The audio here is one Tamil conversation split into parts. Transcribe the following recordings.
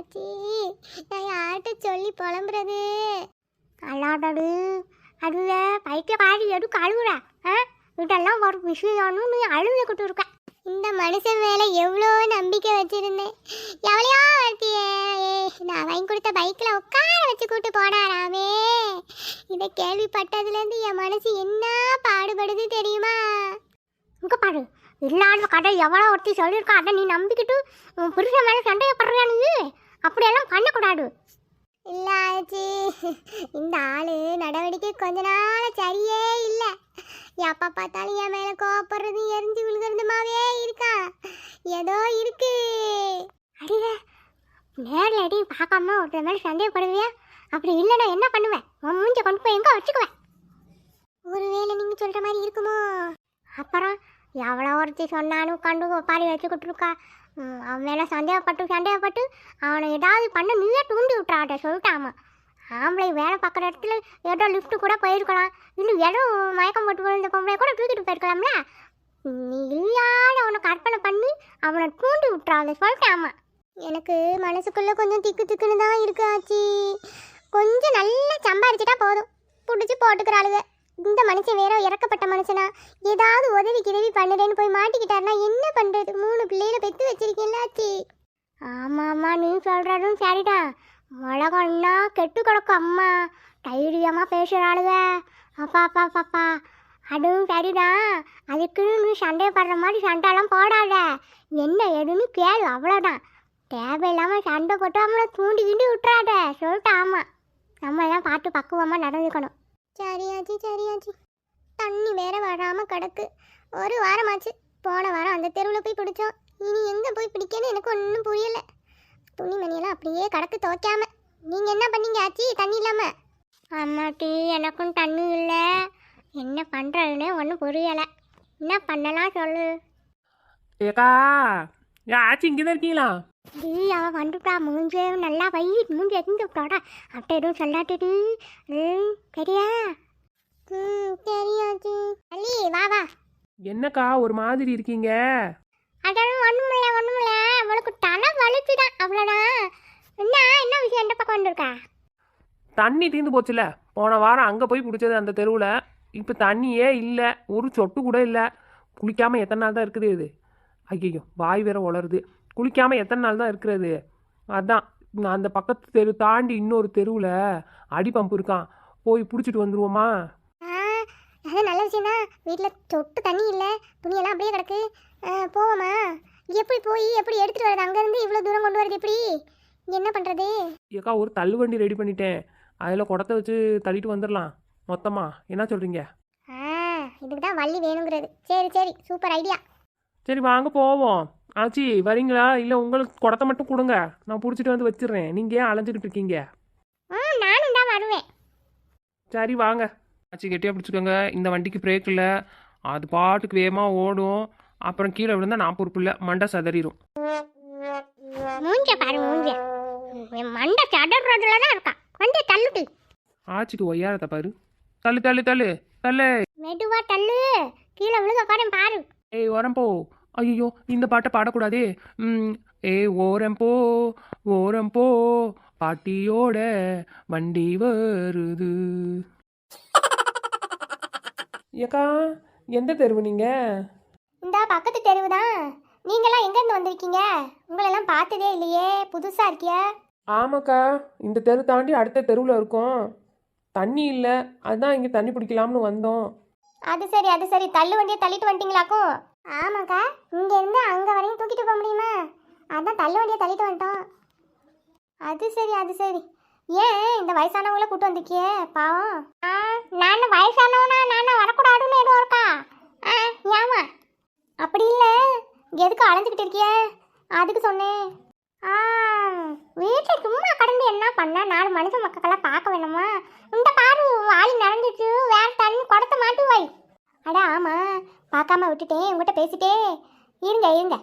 ஆச்சி நான் யார்கிட்ட சொல்லி புலம்புறது. அல்லாடடு அதுல பைத்திய பாடி எடுக்க அழுகுற ஆ? இதெல்லாம் ஒரு விஷயம்னு நீ அழுதுகிட்டு இருக்க. இந்த மனுஷன் மேலே எவ்வளோ நம்பிக்கை வச்சிருந்தேன். எவ்வளையோ வளர்த்தியே நான் வாங்கி கொடுத்த பைக்கில் உட்கார வச்சு கூட்டு போனாராமே. இதை கேள்விப்பட்டதுலேருந்து என் மனசு என்ன பாடுபடுது தெரியுமா? இங்க பாரு. இல்லாத கடை எவ்வளோ ஒருத்தி சொல்லியிருக்கா அதை நீ நம்பிக்கிட்டு புருஷன் மேலே சண்டையப்படுறியா நீ? அப்படியெல்லாம் பண்ணக்கூடாது. இல்லாச்சு இந்த ஆளு நடவடிக்கை கொஞ்ச நாள் சரியே இல்லை. எப்போ பார்த்தாலும் என் மேலே கோவப்படுறது எரிஞ்சு விழுகிறதுமாவே இருக்கா. ஏதோ இருக்கு. அடியே நேரில் அடி பார்க்காம ஒருத்தர் மேலே சந்தேகப்படுவியா? அப்படி இல்லைன்னா என்ன பண்ணுவேன்? உன் மூஞ்ச கொண்டு போய் எங்கே வச்சுக்குவேன்? ஒருவேளை நீங்கள் சொல்கிற மாதிரி இருக்குமோ? அப்புறம் எவ்வளோ ஒருத்தி சொன்னாலும் கண்டு பாரி வச்சுக்கிட்டு இருக்கா அவன் மேலே சந்தேகப்பட்டு சந்தேகப்பட்டு அவனை ஏதாவது பண்ண நீயே தூண்டி விட்டுறாட்ட சொல்லிட்டாமா ஆம்பளை வேலை பார்க்குற இடத்துல ஏதோ லிஃப்ட்டு கூட போயிருக்கலாம். இல்லை ஏதோ மயக்கம் போட்டு விழுந்த பொம்பளை கூட தூக்கிட்டு போயிருக்கலாம்ல. நீ இல்லாத அவனை கற்பனை பண்ணி அவனை தூண்டி விட்டுறாத சொல்லிட்டாமா எனக்கு மனசுக்குள்ளே கொஞ்சம் திக்கு திக்குன்னு தான் இருக்கு ஆச்சி. கொஞ்சம் நல்லா சம்பாரிச்சிட்டா போதும். பிடிச்சி போட்டுக்கிறாளுங்க இந்த மனுஷன் வேற இறக்கப்பட்ட மனுஷனா? ஏதாவது உதவி கிதவி பண்ணுறேன்னு போய் மாட்டிக்கிட்டாருன்னா என்ன பண்ணுறது? மூணு பிள்ளைகளை பெற்று வச்சிருக்கேன்ல ஆச்சி. ஆமாம் நீ சொல்கிறதும் சரிடா. உலகம்னா கெட்டு கிடக்கும் அம்மா. தைரியமாக பேசுகிறாளுங்க அப்பா அப்பா பாப்பா அதுவும் சரிதான் அதுக்குன்னு நீ சண்டைப்படுற மாதிரி சண்டைலாம் போடாத. என்ன ஏதுன்னு கேளு அவ்வளோதான் தேவையில்லாமல் சண்டை போட்டு அவங்கள தூண்டி கிண்டி விட்டுறாத. சொல்லிட்டு ஆமாம் நம்ம எல்லாம் பார்த்து பக்குவமாக நடந்துக்கணும். சரியாச்சு சரியாச்சு தண்ணி வேற வராமல் கிடக்கு. ஒரு வாரமாச்சு. போன வாரம் அந்த தெருவில் போய் பிடிச்சோம். இனி எங்கே போய் பிடிக்கன்னு எனக்கு ஒன்றும் புரியலை. துணிமணியெல்லாம் அப்படியே கிடக்கு துவைக்காம. நீங்கள் என்ன பண்ணீங்க ஆச்சி? தண்ணி இல்லாமல் அம்மாட்டி எனக்கும் தண்ணி இல்லை. என்ன பண்ணுறதுனே ஒன்றும் புரியலை. என்ன பண்ணலாம் சொல்லு. ஏக்கா ஆச்சி இங்கே தான் இருக்கீங்களா? டீ அவன் வந்துட்டா. மூஞ்சே நல்லா வை. மூஞ்சி எரிஞ்சு விட்டாடா அப்படி எதுவும் சொல்லாட்டுடி. ம் சரியா? ம் தெரியாச்சு அள்ளி வா வா. என்னக்கா ஒரு மாதிரி இருக்கீங்க? அதெல்லாம் ஒண்ணுமில்ல ஒண்ணுமில்ல. அவளுக்கு தலை வலிச்சுதான் அவ்வளோதான் என்ன என்ன விஷயம்? எந்த பக்கம் வந்திருக்கா? தண்ணி தீர்ந்து போச்சுல. போன வாரம் அங்கே போய் பிடிச்சது அந்த தெருவில். இப்போ தண்ணியே இல்லை. ஒரு சொட்டு கூட இல்லை. குளிக்காமல் எத்தனை நாள் தான் இருக்குது இது? ஐயோ வாய் வேற உளருது. குளிக்காமல் எத்தனை நாள் தான் இருக்கிறது? அதான் நான் அந்த பக்கத்து தெரு தாண்டி இன்னொரு தெருவில் அடி பம்பு இருக்கான். போய் பிடிச்சிட்டு வந்துருவோமா? அது நல்ல விஷயம் தான் வீட்டில் சொட்டு தண்ணி இல்லை. துணியெல்லாம் அப்படியே கிடக்கு. போவோமா? எப்படி போய் எப்படி எடுத்துட்டு வரது அங்கேருந்து இவ்வளோ தூரம் கொண்டு வரது எப்படி? என்ன பண்ணுறது ஏக்கா ஒரு தள்ளு வண்டி ரெடி பண்ணிட்டேன். அதில் குடத்தை வச்சு தள்ளிட்டு வந்துடலாம் மொத்தமா. என்ன சொல்கிறீங்க ஆ இதுக்கு தான் வள்ளி வேணுங்கிறது. சரி சரி. Super idea. சரி வாங்க போவோம். ஆச்சி வரீங்களா? இல்லை உங்களுக்கு குடத்தை மட்டும் கொடுங்க. நான் பிடிச்சிட்டு வந்து வச்சிடுறேன். நீங்கள் ஏன் அலைஞ்சிக்கிட்டு இருக்கீங்க? நானும் தான் வருவேன். சரி வாங்க. ஆச்சி கெட்டியாக பிடிச்சிக்கோங்க. இந்த வண்டிக்கு பிரேக் இல்லை. அது பாட்டுக்கு வேகமாக ஓடும். அப்புறம் கீழே விழுந்தா நான் பொறுப்பு இல்லை. மண்டை சதறிடும் மூஞ்ச பாரு மூஞ்ச. மண்டை சடறதுல தான் இருக்கா ஆச்சிக்கு ஒய்யாரத்தை பாரு. தள்ளு தள்ளு தள்ளு. தள்ளு. மெதுவா தள்ளு. கீழே விழுக பாரு பாரு. ஏய் ஓரம் போ ஐயோ இந்த பாட்டை பாடக்கூடாதே. ம் ஏய் ஓரம் போ ஓரம் போ பாட்டியோட வண்டி வருது. ஏக்கா எந்த தெருவு நீங்க? இந்த பக்கத்து தெருவு தான் நீங்களாம் எங்கேருந்து வந்திருக்கீங்க? உங்களெல்லாம் பார்த்ததே இல்லையே. புதுசா இருக்கிய. ஆமாக்கா இந்த தெரு தாண்டி அடுத்த தெருவில் இருக்கோம். தண்ணி இல்லை. அதான் இங்கே தண்ணி பிடிக்கலாம்னு வந்தோம். அது சரி அது சரி. தள்ளு வண்டியை தள்ளிட்டு வந்துட்டீங்களாக்கும் ஆமாக்கா. இங்க இருந்து அங்க வரையும் தூக்கிட்டு போக முடியுமா? அதான் தள்ளு வண்டியை தள்ளிட்டு வந்துட்டோம். அது சரி அது சரி. ஏன் இந்த வயசானவங்கள கூட்டு வந்திருக்கியே பாவம்? ஆ நான் வயசானவனா? நான் வரக்கூடாதுன்னு எதுவும் இருக்கா? ஆ ஏமா அப்படி இல்லை. எதுக்கு அலைஞ்சிக்கிட்டு இருக்கியே? அதுக்கு சொன்னேன். ஆ வீட்டில் சும்மா கடந்து என்ன பண்ண நாலு மனுஷ மக்களெல்லாம் பார்க்க வேணுமா இந்த பாரு வாளி நடந்துச்சு வேற தண்ணி குடத்த மாட்டு வை அட ஆமா பார்க்காம விட்டுட்டேன் உங்ககிட்ட பேசிட்டே இருங்க இருங்க.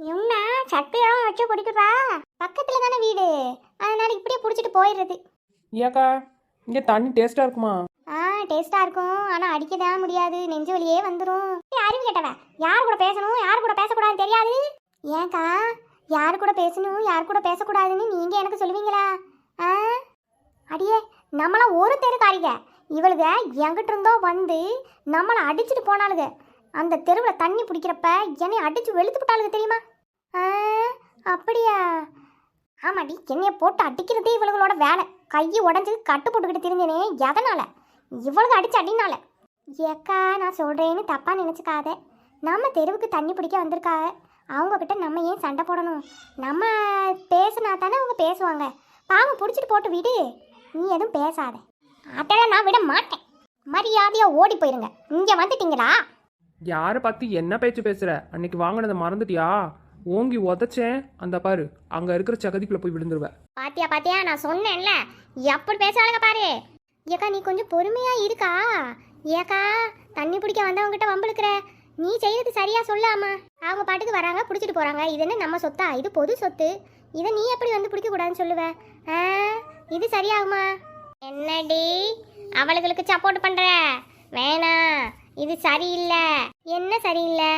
என்ன சட்டையெல்லாம் வச்சு குடிக்கிறா பக்கத்துல தானே வீடு. அதனால இப்படியே பிடிச்சிட்டு போயிடுறது. ஏக்கா இங்கே தண்ணி டேஸ்ட்டாக இருக்குமா? ஆ டேஸ்டா இருக்கும். ஆனா அடிக்க தான் முடியாது. நெஞ்சு வலியே வந்துடும் அறிவு கேட்டவ யார் கூட பேசணும்? யார் கூட பேசக்கூடாது தெரியாது? ஏன்க்கா யார் கூட பேசணும்? யார் கூட பேசக்கூடாதுன்னு நீங்கள் எனக்கு சொல்லுவீங்களா? ஆ? அடியே நம்மளாம் ஒரு தெருக்காரிங்க இவளுக எங்கிட்ட இருந்தோ வந்து நம்மளை அடிச்சுட்டு போனாளுங்க அந்த தெருவில் தண்ணி பிடிக்கிறப்ப என்னை அடித்து வெளுத்து விட்டாளுங்க தெரியுமா? அப்படியா? ஆமாடி என்னையை போட்டு அடிக்கிறதே இவளுகளோட வேலை. கையை உடஞ்சி கட்டு போட்டுக்கிட்டு தெரிஞ்சனே எதனால? இவளுக்கு அடித்து அடினால. ஏக்கா நான் சொல்கிறேன்னு தப்பாக நினச்சிக்காத. நம்ம தெருவுக்கு தண்ணி பிடிக்க வந்திருக்காங்க அவங்கக்கிட்ட நம்ம ஏன் சண்டை போடணும்? நம்ம பேசினா தானே அவங்க பேசுவாங்க. பாவம் பிடிச்சிட்டு போட்டு விடு. நீ எதுவும் பேசாத. அதெல்லாம் நான் விட மாட்டேன். மரியாதையாக ஓடி போயிருங்க. இங்கே வந்துட்டீங்களா? யாரை பார்த்து என்ன பேச்சு பேசுற? அன்னைக்கு வாங்கினதை மறந்துட்டியா? ஓங்கி உதச்சேன். அந்த பாரு அங்க இருக்கிற சகதிக்குள்ள போய் விழுந்துருவ. பாத்தியா பாத்தியா நான் சொன்னேன்ல. எப்படி பேசுறாங்க பாரு. ஏக்கா நீ கொஞ்சம் பொறுமையா இருக்கா? ஏக்கா தண்ணி பிடிக்க வந்தவங்கிட்ட வம்பிழுக்கிற? நீ செய்யறது சரியா சொல்லாமா. அவங்க பாட்டுக்கு வராங்க பிடிச்சிட்டு போறாங்க. இது என்ன நம்ம சொத்தா? இது பொது சொத்து. இதை நீ எப்படி வந்து பிடிக்க கூடாதுன்னு சொல்லுவ இது சரியாகுமா? என்னடி? அவளுகளுக்கு சப்போர்ட் பண்ற? வேணாம் இது சரியில்லை. என்ன சரியில்லை?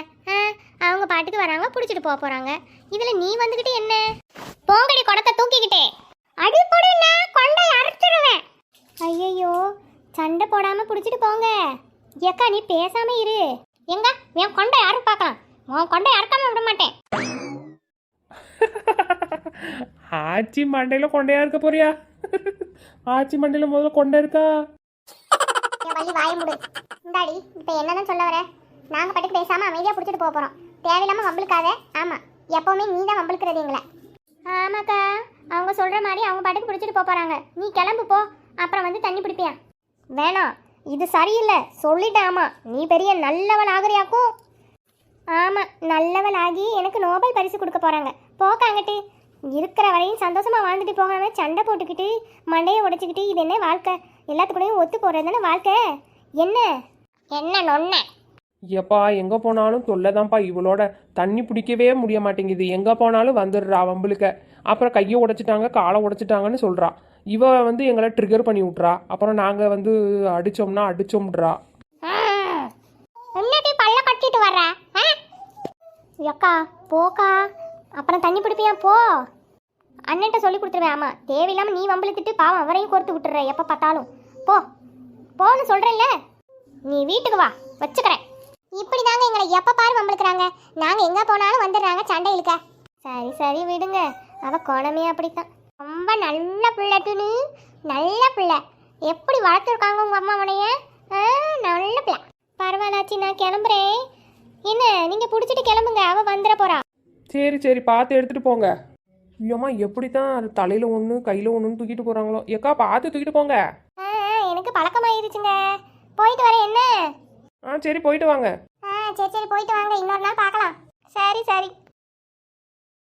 அவங்க பாட்டுக்கு வராங்க பிடிச்சிட்டு போக போறாங்க. இதுல நீ வந்துகிட்டு என்ன? போங்கடி குடத்தை தூக்கிக்கிட்டே. அடி போடுனா கொண்டை அரைச்சிருவேன் ஐயையோ சண்டை போடாம பிடிச்சிட்டு போங்க. ஏக்கா நீ பேசாம இரு. எங்க? என் கொண்டை யாரும் பார்க்கலாம். உன் கொண்டை அறுக்காம விட மாட்டேன். ஆச்சி மண்டையில கொண்டையா இருக்க போறியா? ஆச்சி மண்டையில முதல்ல கொண்டை இருக்கா வழி வாய முடு. இந்தாடி இப்போ என்னன்னு சொல்ல வர? நாங்க பாட்டுக்கு பேசாம அமைதியா புடிச்சிட்டு போக போறோம். தேவையில்லாம வம்பிழுக்காத. ஆமா எப்பவுமே நீ தான் வம்பிழுக்கிறது எங்களை. ஆமாக்கா அவங்க சொல்ற மாதிரி அவங்க பாட்டுக்கு பிடிச்சிட்டு போக போறாங்க. நீ கிளம்பு போ. அப்புறம் வந்து தண்ணி பிடிப்பியா? வேணாம் இது சரியில்லை. சொல்லிட்டேன் ஆமா நீ பெரிய நல்லவள் ஆகுறியாக்கும்? ஆமா நல்லவள் ஆகி எனக்கு நோபல் பரிசு கொடுக்க போறாங்க. போக்காங்கட்டு இருக்கிற வரையும் சந்தோஷமா வாழ்ந்துட்டு போகாம சண்டை போட்டுக்கிட்டு மண்டையை உடைச்சிக்கிட்டு இது என்ன வாழ்க்கை? எல்லாத்துக்கூடயும் ஒத்து தானே வாழ்க்கை? என்ன? என்ன நொன்ன எப்பா எங்க போனாலும் தொல்லைதான்ப்பா இவளோட. தண்ணி பிடிக்கவே முடிய மாட்டேங்குது. எங்க போனாலும் வந்துடுறா வம்புலுக்க. அப்புறம் கையை உடைச்சிட்டாங்க காலை உடைச்சிட்டாங்கன்னு சொல்றா. இவ வந்து எங்களை ட்ரிகர் பண்ணி விட்றா அப்புறம் நாங்க வந்து அடிச்சோம்னா அடிச்சோம்ன்றா. என்னடி பல்ல கட்டிட்டு வர்ற ஆ? அக்கா போக்கா. அப்புறம் தண்ணி பிடிப்பியா போ? அண்ணன்ட்ட சொல்லி கொடுத்துருவேன் ஆமாம் தேவையில்லாமல் நீ வம்பிழுத்துட்டு பாவம் அவரையும் கோர்த்து விட்டுற எப்போ பார்த்தாலும். போ. போன்னு சொல்கிறேன்ல நீ வீட்டுக்கு வா. வச்சுக்கிறேன். இப்படி தாங்க எங்களை எப்போ பாரு வம்பளுக்குறாங்க. நாங்கள் எங்கே போனாலும் வந்துடுறாங்க சண்டை இழுக்க சரி சரி விடுங்க. அவள் குணமே அப்படித்தான். ரொம்ப நல்ல பிள்ளை துணி நல்ல பிள்ளை. எப்படி வளர்த்துருக்காங்க உங்கள் அம்மா உனைய நல்ல பிள்ளை. பரவாயில்லாச்சி நான் கிளம்புறேன். என்ன நீங்கள் பிடிச்சிட்டு கிளம்புங்க. அவள் வந்துட போகிறா சரி சரி பார்த்து எடுத்துட்டு போங்க. ஐயோம்மா எப்படி தான் தலையில ஒன்று கையில ஒன்றுன்னு தூக்கிட்டு போறாங்களோ? ஏக்கா பார்த்து தூக்கிட்டு போங்க. ஆ, ஆ, எனக்கு பழக்கமாயிருச்சுங்க. போயிட்டு வரேன் என்ன? ஆ சரி போயிட்டு வாங்க. ஆ சரி சரி போயிட்டு வாங்க. இன்னொரு நாள் பார்க்கலாம். சரி சரி.